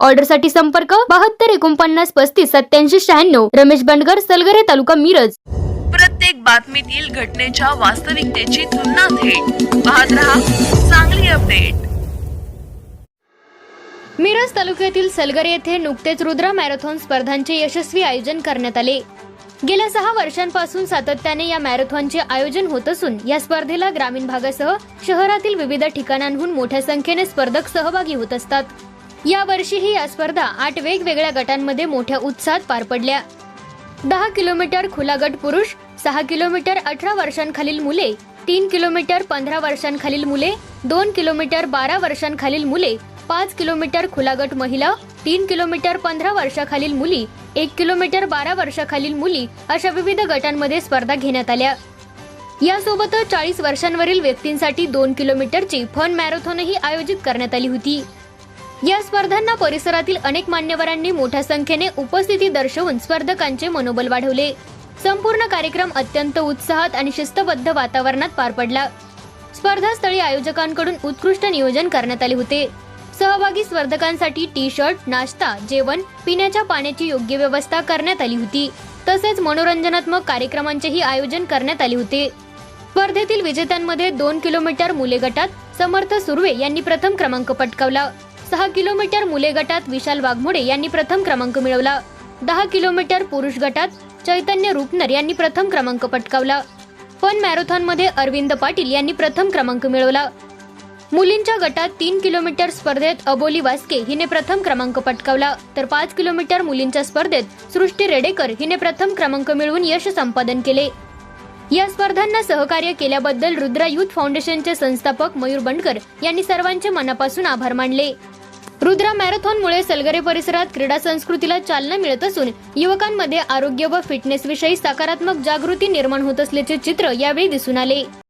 ऑर्डरसाठी संपर्क बहात्तर एकोणपन्नास पस्तीस सत्याऐंशी शहाण्णव. रमेश बंडगर सलगरे तालुका मिरज. प्रत्येक बातमीतील घटनेच्या वास्तविकतेची तुलना थेट. पाहत रहा चांगली अपडेट. मिरज तालुक्यातील सलगरे येथे नुकतेच रुद्रा मॅरेथॉन स्पर्धांचे यशस्वी आयोजन करण्यात आले. गेल्या सहा वर्षांपासून सातत्याने या मॅरेथॉनचे आयोजन होत असून या स्पर्धेला ग्रामीण भागासह शहरातील विविध ठिकाणांहून मोठ्या संख्येने स्पर्धक सहभागी होत असतात. या वर्षीही या स्पर्धा आठ वेगवेगळ्या गटांमध्ये मोठ्या उत्साहात पार पडल्या. दहा किलोमीटर खुला गट पुरुष सहा किलोमीटर अठरा वर्षांखालील मुले तीन किलोमीटर पंधरा वर्षांखालील मुले दोन किलोमीटर बारा वर्षांखालील मुले पाच किलोमीटर खुला गट महिला तीन किलोमीटर पंधरा वर्षाखालील मुली एक किलोमीटर बारा वर्षाखालील मुली अशा विविध गटांमध्ये स्पर्धा घेण्यात आल्या. यासोबतच चाळीस वर्षांवरील व्यक्तींसाठी दोन किलोमीटरची फन मॅरेथॉनही आयोजित करण्यात आली होती. या स्पर्धांना परिसरातील अनेक मान्यवरांनी मोठ्या संख्येने उपस्थिती दर्शवून स्पर्धकांचे मनोबल वाढवले. संपूर्ण कार्यक्रम अत्यंत उत्साहात आणि शिस्तबद्ध वातावरणात पार पडला. स्पर्धास्थळी आयोजकांकडून उत्कृष्ट नियोजन करण्यात आले होते. सहभागी स्पर्धकांसाठी टी शर्ट नाश्ता जेवण पिण्याच्या पाण्याची योग्य व्यवस्था करण्यात आली होती. तसेच मनोरंजनात्मक कार्यक्रमांचेही आयोजन करण्यात आले होते. स्पर्धेतील विजेत्यांमध्ये दोन किलोमीटर मुले गटात समर्थ सुर्वे यांनी प्रथम क्रमांक पटकावला. सहा किलोमीटर मुले गटात विशाल वाघमोडे यांनी प्रथम क्रमांक मिळवला. दहा किलोमीटर पुरुष गटात चैतन्य रुपनर यांनी प्रथम क्रमांक पटकावला. फन मॅरेथॉनमध्ये अरविंद पाटील यांनी प्रथम क्रमांक मिळवला. मुलींच्या गटात तीन किलोमीटर स्पर्धेत अबोली वास्के हिने प्रथम क्रमांक पटकावला. तर पाच किलोमीटर मुलींच्या स्पर्धेत सृष्टी रेडेकर हिने प्रथम क्रमांक मिळवून यश संपादन केले. या स्पर्धांना सहकार्य केल्याबद्दल रुद्रा युथ फाउंडेशनचे संस्थापक मयूर बंडकर यांनी सर्वांचे मनापासून आभार मानले. रुद्रा मॅरेथॉनमुळे सलगरे परिसरात क्रीडा संस्कृतीला चालना मिळत असून युवकांमध्ये आरोग्य व फिटनेस विषयी सकारात्मक जागृती निर्माण होत असल्याचे चित्र यावेळी दिसून आले.